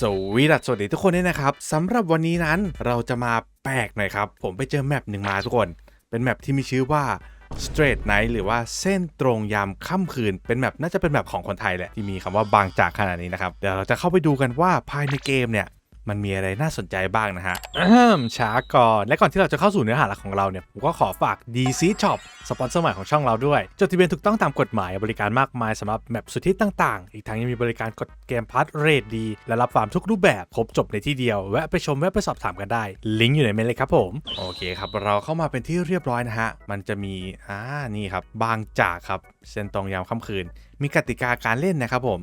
สวีดัสสวัสดีทุกคนด้วยนะครับสำหรับวันนี้นั้นเราจะมาแปลกหน่อยครับ ผมไปเจอแมปหนึ่งมาทุกคน เป็นแมปที่มีชื่อว่า Straight Night หรือว่าเส้นตรงยามค่ำคืน เป็นแมปน่าจะเป็นแมปของคนไทยแหละ ที่มีคำว่าบางจากขนาดนี้นะครับ เดี๋ยวเราจะเข้าไปดูกันว่าภายในเกมเนี่ย มันมีอะไรน่าสนใจบ้างนะฮะอื้มช้าก่อน และก่อนที่เราจะเข้าสู่เนื้อหาหลักของเราเนี่ย ผมก็ขอฝาก DC Shop สปอนเซอร์ใหม่ของช่องเราด้วย จดทะเบียนถูกต้องตามกฎหมาย บริการมากมายสำหรับแมปสุดที่ต่างๆ อีกทั้งยังมีบริการกดเกมพัทเรทดี และรับฟาร์มทุกรูปแบบครบจบในที่เดียว แวะไปชมแวะไปสอบถามกันได้ ลิงก์อยู่ในเมนเลยครับผม โอเคครับ เราเข้ามาเป็นที่เรียบร้อยนะฮะ มันจะมี อ่า นี่ครับ บางจากครับ เส้นตรงยามค่ำคืน มีกติกาการเล่นนะครับผม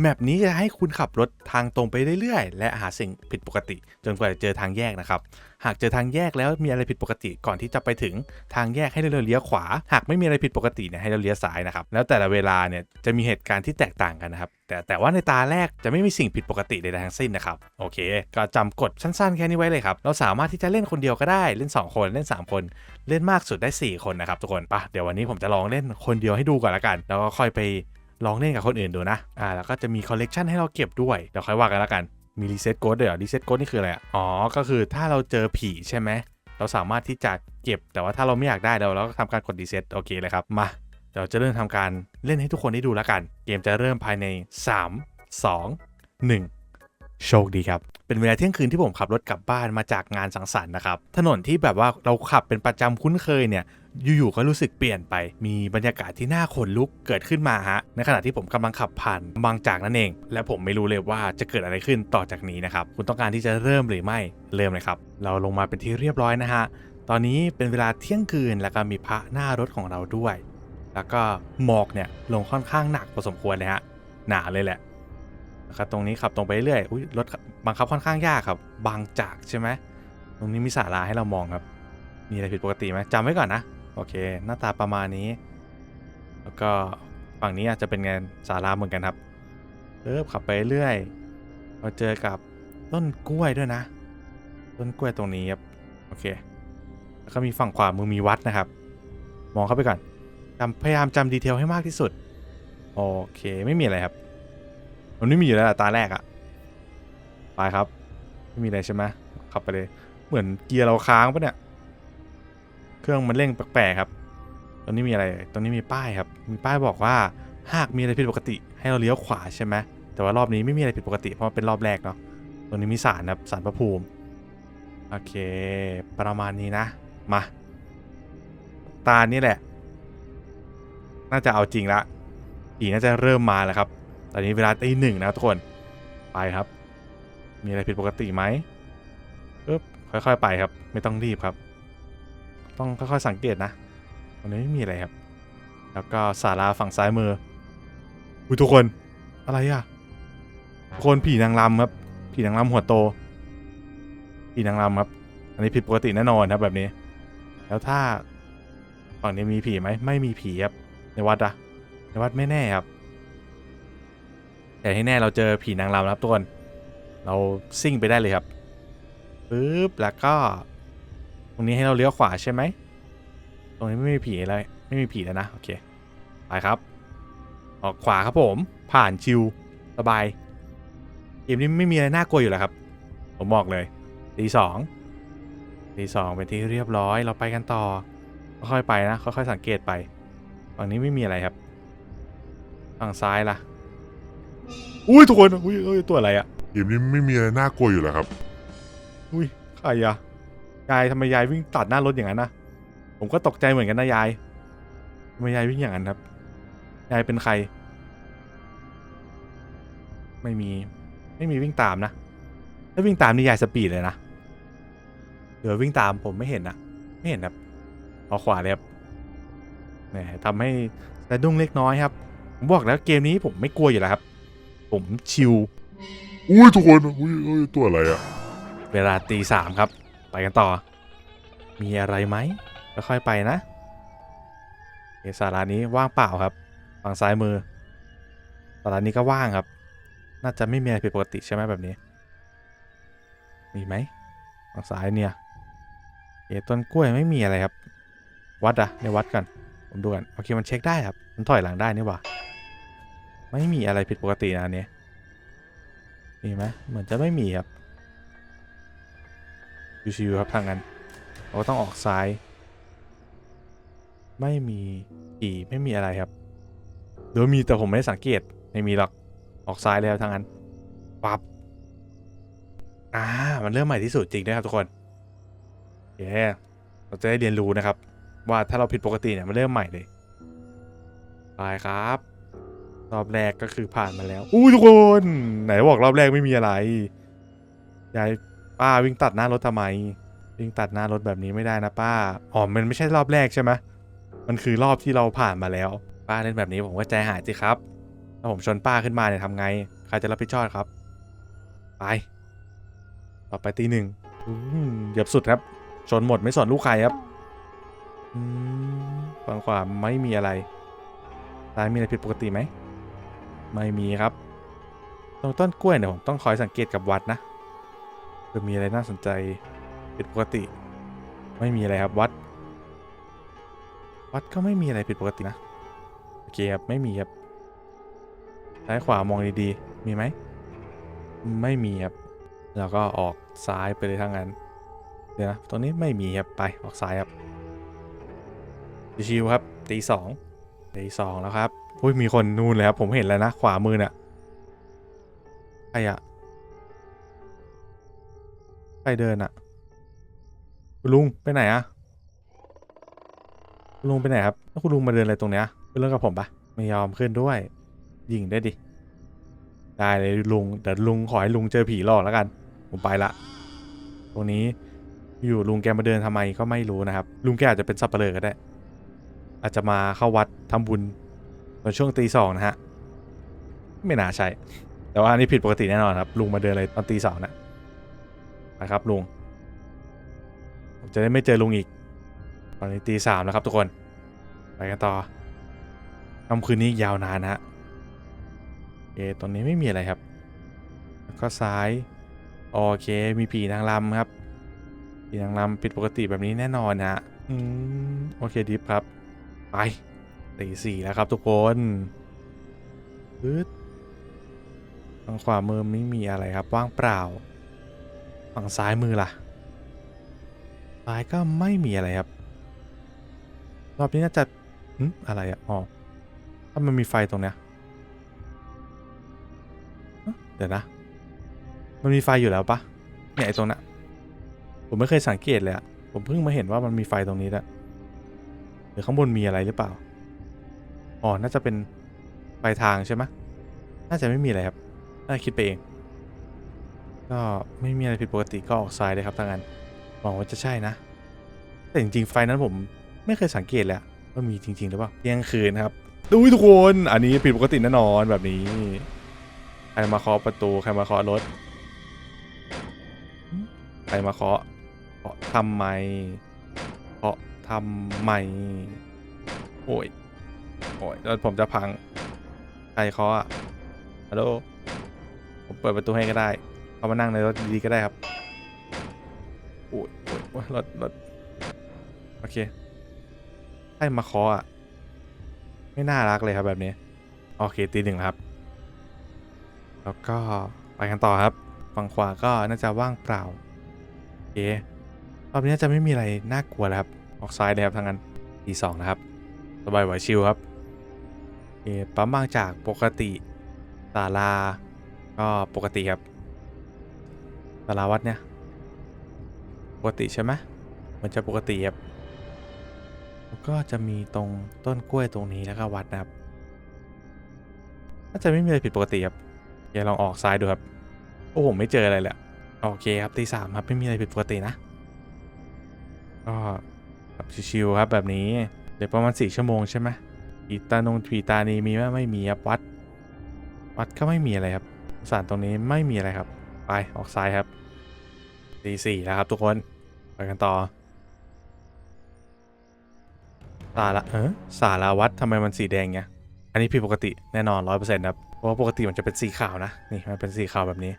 แมปนี้จะให้คุณขับรถทางตรงไปเรื่อยๆ และหาสิ่งผิดปกติ จนกว่าจะเจอทางแยกนะครับ หากเจอทางแยกแล้วมีอะไรผิดปกติก่อนที่จะไปถึงทางแยกให้เราเลี้ยวขวา หากไม่มีอะไรผิดปกติเนี่ยให้เราเลี้ยวซ้ายนะครับ แล้วแต่ละเวลาเนี่ยจะมีเหตุการณ์ที่แตกต่างกันนะครับ แต่แต่ว่าในตาแรกจะไม่มีสิ่งผิดปกติใดๆทั้งสิ้นนะครับ โอเค ก็จำกฎสั้นๆ แค่นี้ไว้เลยครับ เราสามารถที่จะเล่นคนเดียวก็ได้ เล่น 2 คน เล่น 3 คน เล่นมากสุดได้ 4 คนนะครับทุกคนปะเดี๋ยววันนี้ผมจะลองเล่นคนเดียวให้ดูก่อนละกัน แล้วก็ค่อยไป ลองเล่นกับคนอื่นดูนะ อ่า แล้วก็จะมีคอลเลกชันให้เราเก็บด้วย เดี๋ยวค่อยว่ากันละกัน มีรีเซ็ตโค้ดด้วยเหรอรีเซ็ตโค้ดนี่คืออะไรอะอ๋อ ก็คือถ้าเราเจอผีใช่ไหม เราสามารถที่จะเก็บ แต่ว่าถ้าเราไม่อยากได้เราเราก็ทำการกดรีเซ็ตโอเคเลยครับ มาเดี๋ยวจะเริ่มทำการเล่นให้ทุกคนได้ดูแล้วกัน เกมจะเริ่มภายใน 3 2 1 โชคดีครับเป็นเวลาเที่ยงคืนที่ผมขับรถกลับบ้านมาจากงานสังสรรค์นะครับถนนที่แบบว่าเราขับเป็นประจำคุ้นเคยเนี่ยอยู่ๆก็รู้สึกเปลี่ยนไป มีบรรยากาศที่น่าขนลุกเกิดขึ้นมาฮะ ในขณะที่ผมกำลังขับผ่านบางจากนั่นเอง และผมไม่รู้เลยว่าจะเกิดอะไรขึ้นต่อจากนี้นะครับ คุณต้องการที่จะเริ่มหรือไม่ เริ่มเลยครับ เราลงมาเป็นที่เรียบร้อยนะฮะ ตอนนี้เป็นเวลาเที่ยงคืนแล้วก็มีพระหน้ารถของเราด้วย แล้วก็หมอกเนี่ยลงค่อนข้างหนักพอสมควรเลยฮะ หนาเลยแหละ แล้วก็ตรงนี้ขับตรงไปเรื่อยอุ้ยรถบังคับค่อนข้างยากครับ บางจากใช่ไหมตรงนี้มีศาลาให้เรามองครับ มีอะไรผิดปกติไหมจำไว้ก่อนนะโอเค หน้าตาประมาณนี้ แล้วก็ฝั่งนี้อาจจะเป็นงานศาลาเหมือนกันครับเออขับไปเรื่อยเราเจอกับต้นกล้วยด้วยนะ ต้นกล้วยตรงนี้ครับโอเค แล้วก็มีฝั่งขวามือมีวัดนะครับ มองเข้าไปก่อนจำพยายามจำดีเทลให้มากที่สุด โอเคไม่มีอะไรครับ มันไม่มีอยู่แล้วอะตาแรกอะไปครับ ไม่มีอะไรใช่ไหมขับไปเลย เหมือนเกียร์เราค้างปะเนี่ย เครื่องมันเร่งแปลกๆครับตรงนี้มีอะไรตรงนี้มีป้ายครับ มีป้ายบอกว่าหากมีอะไรผิดปกติ ให้เราเลี้ยวขวาใช่ไหมแต่ว่ารอบนี้ไม่มีอะไรผิดปกติเพราะมันเป็นรอบแรกเนาะ ตรงนี้มีสารครับสารพระภูมิ โอเค ประมาณนี้นะ มา ตานี่แหละ น่าจะเอาจริงละผีน่าจะเริ่มมาแล้วครับ ตอนนี้เวลาตีหนึ่งนะทุกคน ไปครับ มีอะไรผิดปกติไหมปึ๊บค่อยๆ ไปครับ ไม่ต้องรีบครับ ต้องค่อยๆสังเกตนะตรงนี้ไม่มีอะไรครับ แล้วก็ศาลาฝั่งซ้ายมืออุ้ยทุกคนอะไรอะทุกคนผีนางรำครับ ผีนางรำหัวโต ผีนางรำครับ อันนี้ผิดปกติแน่นอนครับแบบนี้ แล้วถ้าฝั่งนี้มีผีไหมไม่มีผีครับในวัดอะในวัดไม่แน่ครับ แต่ที่แน่เราเจอผีนางรำแล้วครับทุกคน เราซิ่งไปได้เลยครับปึ๊บแล้วก็ ตรงนี้ให้เราเลี้ยวขวาใช่ไหมตรงนี้ไม่มีผีอะไรไม่มีผีแล้วนะโอเคไปครับ ออกขวาครับผมผ่านชิวสบายเกมนี้ไม่มีอะไรน่ากลัวอยู่แล้วครับ ผมบอกเลยตีสองตีสองเป็นที่เรียบร้อยเราไปกันต่อค่อยๆไปนะค่อยๆสังเกตไปฝั่งนี้ไม่มีอะไรครับฝั่งซ้ายล่ะ อุ้ยทุกคนอุ้ยอุ้ยตัวอะไรอะเกมนี้ไม่มีอะไรน่ากลัวอยู่แล้วครับ อุ้ยใครอะยายทำไมยายวิ่งตัดหน้ารถอย่างนั้นนะผมก็ตกใจเหมือนกันนะยายทำไมยายวิ่งอย่างนั้นครับ ยายเป็นใคร ไม่มี ไม่มีวิ่งตามนะ ถ้าวิ่งตามนี่ยายสปีดเลยนะ เดี๋ยววิ่งตามผมไม่เห็นนะไม่เห็นครับเอาขวาเลยครับแหมทำให้สะดุ้งเล็กน้อยครับ ผมบอกแล้วเกมนี้ผมไม่กลัวอยู่แล้วครับ ผมชิลอุ้ยทุกคนอุ้ยอุ้ยตัวอะไรอะเวลาตีสามครับ ไปกันต่อ มีอะไรไหมค่อยๆไปนะเอกสารานี้ว่างเปล่าครับฝั่งซ้ายมือสารานี้ก็ว่างครับ น่าจะไม่มีอะไรผิดปกติใช่ไหมแบบนี้ มีไหมฝั่งซ้ายเนี่ยเอะต้นกล้วยไม่มีอะไรครับ วัดอะในวัดกันผมดูกันโอเคมันเช็คได้ครับ มันถอยหลังได้นี่หว่า ไม่มีอะไรผิดปกตินะอันนี้มีไหมเหมือนจะไม่มีครับชิวๆครับทางนั้นเราต้องออกซ้าย ไม่มีผีไม่มีอะไรครับหรือว่ามีแต่ผมไม่ได้สังเกตไม่มีหรอกออกซ้ายแล้วทางนั้นปับอ่ามันเริ่มใหม่ที่สุดจริงนะครับทุกคนโอเคเราจะได้เรียนรู้นะครับ ว่าถ้าเราผิดปกติเนี่ยมันเริ่มใหม่เลยไปครับ รอบแรกก็คือผ่านมาแล้วอู้ทุกคน ไหนบอกรอบแรกไม่มีอะไรยายป้าวิ่งตัดหน้ารถทำไม วิ่งตัดหน้ารถแบบนี้ไม่ได้นะป้าอ๋อมันไม่ใช่รอบแรกใช่ไหมมันคือรอบที่เราผ่านมาแล้ว ป้าเล่นแบบนี้ผมก็ใจหายสิครับถ้าผมชนป้าขึ้นมาเนี่ยทำไง ใครจะรับผิดชอบครับ ไป ต่อไปตีหนึ่งเหยียบสุดครับ ชนหมดไม่สอนลูกใครครับอืมฝั่งขวาไม่มีอะไรซ้ายมีอะไรผิดปกติไหม ไม่มีครับ ตรงต้นกล้วยเนี่ยผมต้องคอยสังเกตกับวัดนะเผื่อมีอะไรน่าสนใจผิดปกติ ไม่มีอะไรครับวัด วัดก็ไม่มีอะไรผิดปกตินะโอเคครับไม่มีครับซ้ายขวามองดีๆ มีไหม ไม่มีครับ แล้วก็ออกซ้ายไปเลยทั้งนั้น เดี๋ยวนะ ตรงนี้ไม่มีครับ ไปออกซ้ายครับ ชิวๆครับตีสองตีสองแล้วครับ อุ้ยมีคนนู่นเลยครับผมเห็นแล้วนะ ขวามือเนี่ยใครอะใครเดินอะคุณลุงไปไหนอะคุณลุงไปไหนครับแล้วคุณลุงมาเดินอะไรตรงเนี้ยเป็นเรื่องกับผมปะไม่ยอมขึ้นด้วย ยิงได้ดิ ได้เลยลุงแต่ลุงขอให้ลุงเจอผีหลอกแล้วกัน ผมไปละตรงนี้อยู่ลุงแกมาเดินทำไมก็ไม่รู้นะครับ ลุงแกอาจจะเป็นสับเปลือก็ได้ อาจจะมาเข้าวัดทำบุญ ตอนช่วงตีสองนะฮะ ไม่น่าใช่ แต่ว่าอันนี้ผิดปกติแน่นอนครับ ลุงมาเดินอะไรตอนตีสองนะนะครับลุงผมจะได้ไม่เจอลุงอีก ตอนนี้ตีสามแล้วครับทุกคน ไปกันต่อค่ำคืนนี้ยาวนานนะฮะโอเคตรงนี้ไม่มีอะไรครับ แล้วก็ซ้ายโอเค มีผีนางรำครับผีนางรำผิดปกติแบบนี้แน่นอนนะฮะอืม โอเคดิฟครับ ไป ตีสี่แล้วครับทุกคนปึ๊ดทางขวามือไม่มีอะไรครับว่างเปล่า ฝั่งซ้ายมือล่ะซ้ายก็ไม่มีอะไรครับ รอบนี้น่าจะหึอะไรอะอ๋อถ้ามันมีไฟตรงเนี้ยเดี๋ยวนะ มันมีไฟอยู่แล้วปะเนี่ยไอ้ตรงนั้นผมไม่เคยสังเกตเลยอะผมเพิ่งมาเห็นว่ามันมีไฟตรงนี้แหละหรือข้างบนมีอะไรหรือเปล่า อ๋อ น่าจะเป็นไฟทางใช่ไหมน่าจะไม่มีอะไรครับ น่าจะคิดไปเอง ก็ไม่มีอะไรผิดปกติก็ออกซ้ายเลยครับทางนั้นหวังว่าจะใช่นะ แต่จริงๆไฟนั้นผมไม่เคยสังเกตเลยอะว่ามีจริง ๆ หรือเปล่าเที่ยงคืนครับดูทุกคน อันนี้ผิดปกติแน่นอนแบบนี้ ใครมาเคาะประตู ใครมาเคาะรถ ใครมาเคาะเคาะทำไมเคาะทำไม โอ้ย โอ้ยแล้วผมจะพัง ใครเคาะอะฮัลโหล ผมเปิดประตูให้ก็ได้ เขามานั่งในรถดีๆก็ได้ครับ โอ้ยโอ้ยรถรถโอเคใครมาเคาะอะไม่น่ารักเลยครับแบบนี้ โอเคตีหนึ่งครับ แล้วก็ไปกันต่อครับ ฝั่งขวาก็น่าจะว่างเปล่า โอเครอบนี้จะไม่มีอะไรน่ากลัวแล้วครับ ออกซ้ายเลยครับทางนั้นทีสองนะครับ สบายไหวชิลครับ เคปั๊มบางจากปกติศาลา ก็ปกติครับศาลาวัดเนี่ย ปกติใช่ไหมมันจะปกติครับแล้วก็จะมีตรงต้นกล้วยตรงนี้แล้วก็วัดนะครับน่าจะไม่มีอะไรผิดปกติครับเดี๋ยวลองออกซ้ายดูครับโอ้ผมไม่เจออะไรเลยโอเคครับตีสามครับไม่มีอะไรผิดปกตินะก็แบบชิวๆครับแบบนี้เดี๋ยวประมาณสี่ชั่วโมงใช่ไหม ผีตานงผีตานีมีไหมไม่มีครับวัด วัดก็ไม่มีอะไรครับสารตรงนี้ไม่มีอะไรครับ ไปออกซ้ายครับตีสี่แล้วครับทุกคนไปกันต่อสาระเออสาราวัดทำไมมันสีแดงเงี้ยอันนี้ผิดปกติแน่นอนร้อยเปอร์เซ็นต์ครับเพราะว่าปกติมันจะเป็นสีขาวนะนี่มันเป็นสีขาวแบบนี้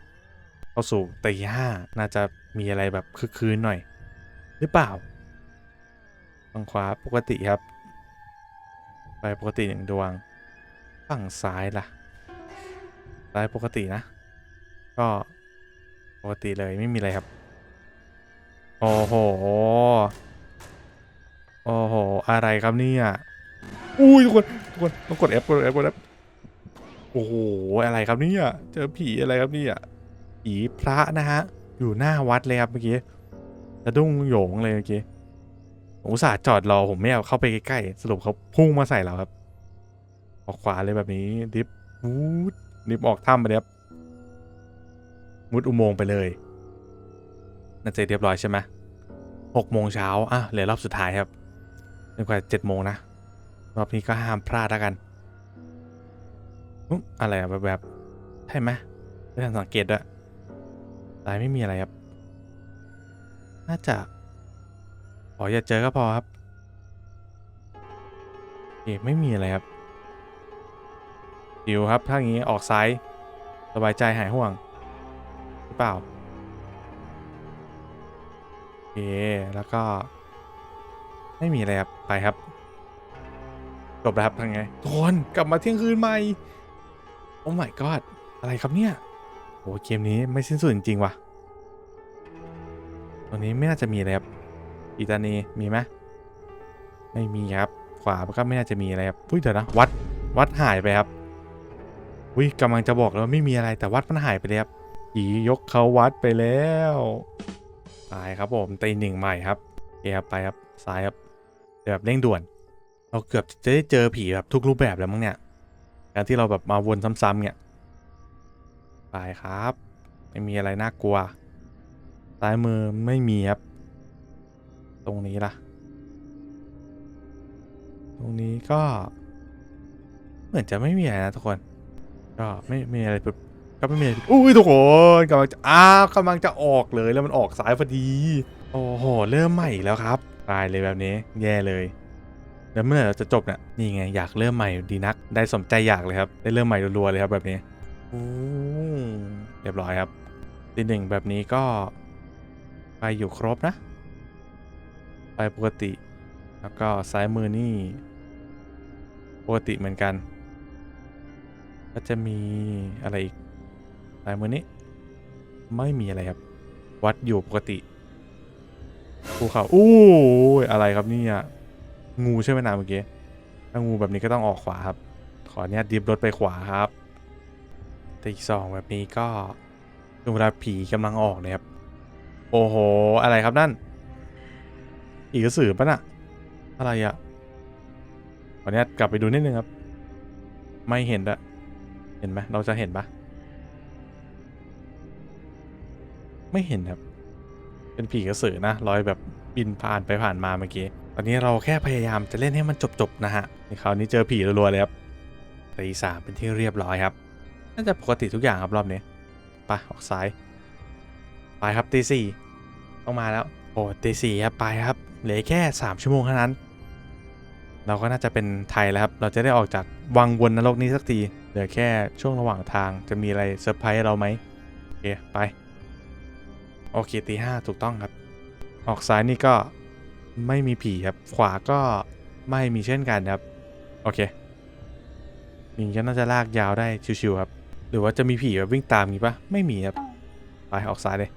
เข้าสู่ตีห้าน่าจะมีอะไรแบบคึกคืนหน่อย หรือเปล่าฝั่งขวาปกติครับ ไปปกติหนึ่งดวง ฝั่งซ้ายล่ะ ซ้ายปกตินะ ก็ปกติเลยไม่มีอะไรครับ โอ้โห โอ้โห อะไรครับเนี่ยอุ้ยทุกคนทุกคนต้องกด F กด F กด F โอ้โห อะไรครับเนี่ยเจอผีอะไรครับเนี่ยผีพระนะฮะ อยู่หน้าวัดเลยครับเมื่อกี้สะดุ้งโยงเลยเมื่อกี้ อุตส่าห์จอดรอผมไม่เอาเข้าไปใกล้ๆสรุปเขาพุ่งมาใส่เราครับ ออกขวาเลยแบบนี้ดิฟวูดดิฟออกถ้ำไปเลยครับมุดอุโมงค์ไปเลยน่าจะเรียบร้อยใช่ไหมหกโมงเช้าอะเหลือรอบสุดท้ายครับจนกว่าเจ็ดโมงนะรอบนี้ก็ห้ามพลาดแล้วกันอุ๊อะไรอะแบบแบบใช่ไหมไม่ทันสังเกตด้วยตายไม่มีอะไรครับ น่าจะ ออย่าเจอก็พอครับโอเคไม่มีอะไรครับดิวครับ ถ้าอย่างนี้ออกซ้าย สบายใจหายห่วง หรือเปล่าโอเคแล้วก็ ไม่มีอะไรครับ ไปครับ จบแล้วครับทางไงทุกคนกลับมาเที่ยงคืนใหม่ โอ้ my god อะไรครับเนี่ยโอ้เกมนี้ไม่สิ้นสุดจริงๆว่ะ ตรงนี้ไม่น่าจะมีอะไรครับ อีตานีมีไหมไม่มีครับ ขวาก็ไม่น่าจะมีอะไรครับอุ้ยเดี๋ยวนะวัดวัดหายไปครับอุ้ยกำลังจะบอกแล้วไม่มีอะไรแต่วัดมันหายไปเลยครับผียกเขาวัดไปแล้วตายครับผมตีหนึ่งใหม่ครับโอครับไปครับซ้ายครับเดี๋ยวแบบเร่งด่วน เราเกือบจะได้เจอผีแบบทุกรูปแบบแล้วมั้งเนี่ยการที่เราแบบมาวนซ้ำๆเนี่ยไปครับ ไม่มีอะไรน่ากลัวซ้ายมือไม่มีครับ ตรงนี้ล่ะ ตรงนี้ก็ เหมือนจะไม่มีอะไรนะทุกคน ก็ไม่ไม่มีอะไรปุ๊บก็ไม่มีอะไรอุ้ยทุกคนกำลังจะอ้าวกำลังจะออกเลยแล้วมันออกสายพอดี โอ้โห เริ่มใหม่อีกแล้วครับตายเลยแบบนี้ แย่เลยแล้วเมื่อไหร่เราจะจบเนี่ยนี่ไงอยากเริ่มใหม่ดีนัก ได้สมใจอยากเลยครับ ได้เริ่มใหม่รัวๆเลยครับแบบนี้เรียบร้อยครับทีหนึ่งแบบนี้ก็ ไปอยู่ครบนะ ปปกติ แล้วก็ซ้ายมือนี่ ปกติเหมือนกัน ก็จะมีอะไรอีกซ้ายมือนี้ ไม่มีอะไรครับ วัดอยู่ปกติภูเขาอู้ยอะไรครับนี่ยงูใช่ไหมนะเมื่อกี้ถ้างูแบบนี้ก็ต้องออกขวาครับ ขออนุญาตดิฟรถไปขวาครับ แต่อีกสองแบบนี้ก็ช่วงเวลาผีกำลังออกเลยครับ โอ้โห อะไรครับนั่น ผีกระสือปะน่ะ อะไรอะขออนุญาตกลับไปดูนิดนึงครับ ไม่เห็นอะเห็นไหมเราจะเห็นปะไม่เห็นครับ เป็นผีกระสือนะลอยแบบบินผ่านไปผ่านมาเมื่อกี้ ตอนนี้เราแค่พยายามจะเล่นให้มันจบๆนะฮะในคราวนี้เจอผีรัวๆเลยครับตีสามเป็นที่เรียบร้อยครับ น่าจะปกติทุกอย่างครับรอบนี้ ไปออกซ้าย ไปครับตีสี่ต้องมาแล้ว โอ้ตีสี่ครับไปครับเหลือแค่ 3 ชั่วโมงเท่านั้น เราก็น่าจะเป็นไทยแล้วครับ เราจะได้ออกจากวังวนนรกนี้สักที เหลือแค่ช่วงระหว่างทางจะมีอะไรเซอร์ไพรส์เราไหมโอเคไป โอเคตีห้าถูกต้องครับ ออกซ้ายนี่ก็ไม่มีผีครับ ขวาก็ไม่มีเช่นกันครับ โอเคมีก็น่าจะลากยาวได้ชิวๆครับ หรือว่าจะมีผีแบบวิ่งตามงี้ปะไม่มีครับ ไปออกซ้ายเลย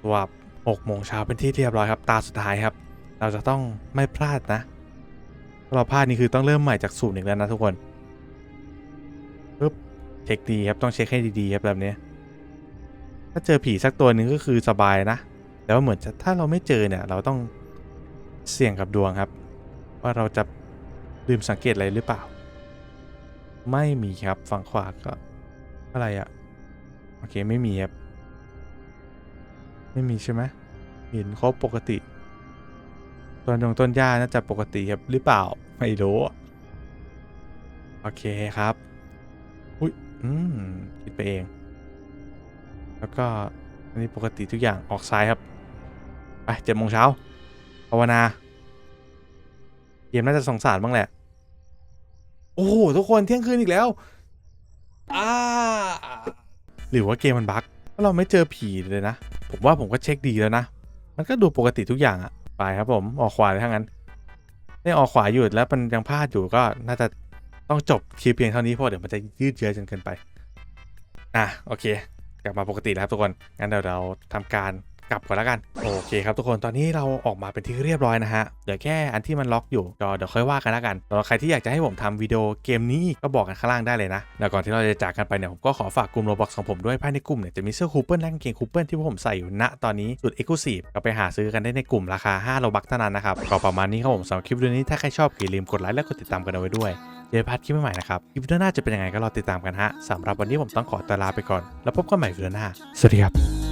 สวับ หกโมงเช้าเป็นที่เรียบร้อยครับ ตาสุดท้ายครับ เราจะต้องไม่พลาดนะ เราพลาดนี่คือต้องเริ่มใหม่จากศูนย์อีกแล้วนะทุกคนปึ๊บเช็คดีครับต้องเช็คให้ดีๆครับแบบนี้ ถ้าเจอผีสักตัวหนึ่งก็คือสบายนะแต่ว่าเหมือนจะถ้าเราไม่เจอเนี่ย เราต้องเสี่ยงกับดวงครับ ว่าเราจะลืมสังเกตอะไรหรือเปล่า ไม่มีครับฝั่งขวาก็อะไรอะโอเคไม่มีครับ ไม่มีใช่ไหมเห็นครบปกติต้นยงต้นหญ้าน่าจะปกติครับหรือเปล่า ไม่รู้โอเคครับอุ้ยอืมคิดไปเอง แล้วก็อันนี้ปกติทุกอย่างออกซ้ายครับ ไปเจ็ดโมงเช้าภาวนาเกมน่าจะสงสารบ้างแหละ โอ้โห ทุกคนเที่ยงคืนอีกแล้วอ้าหรือว่าเกมมันบั๊กเราไม่เจอผีเลยนะ ผมว่าผมก็เช็คดีแล้วนะ มันก็ดูปกติทุกอย่างอะไปครับผมออกขวาเลยทั้งนั้นได้ออกขวาอยู่แล้วมันยังพลาดอยู่ก็น่าจะต้องจบคลิปเพียงเท่านี้เพราะเดี๋ยวมันจะยืดเยื้อจนเกินไปอะโอเค กลับมาปกติแล้วครับทุกคนงั้นเดี๋ยวเราทำการ กลับก่อนแล้วกัน โอเคครับทุกคนตอนนี้เราออกมาเป็นที่เรียบร้อยนะฮะเดี๋ยวแค่อันที่มันล็อกอยู่ก็เดี๋ยวค่อยว่ากันแล้วกันสำหรับใครที่อยากจะให้ผมทำวิดีโอเกมนี้อีกก็บอกกันข้างล่างได้เลยนะแล้วก่อนที่เราจะจากกันไปเนี่ยผมก็ขอฝากกลุ่มโรบอกของผมด้วยภายในกลุ่มเนี่ยจะมีเสื้อคูเปิลและกางเกงคูเปิลที่ผมใส่อยู่ณตอนนี้สุดเอ็กซ์คลูซีฟก็ไปหาซื้อกันได้ในกลุ่มราคา5โลบักเท่านั้นนะครับก็ประมาณนี้ครับผมสำหรับคลิปวิดีโอนี้ถ้าใครชอบอย่าลืมกดไลค์และกดติดตามกันเอาไว้ด้วยเจอพัดคลิปใหม่ๆนะครับ คลิปวิดีโอหน้าจะเป็นยังไงก็รอติดตามกันฮะ สำหรับวันนี้ผมต้องขอตัวลาไปก่อน แล้วพบกันใหม่วิดีโอหน้า สวัสดีครับ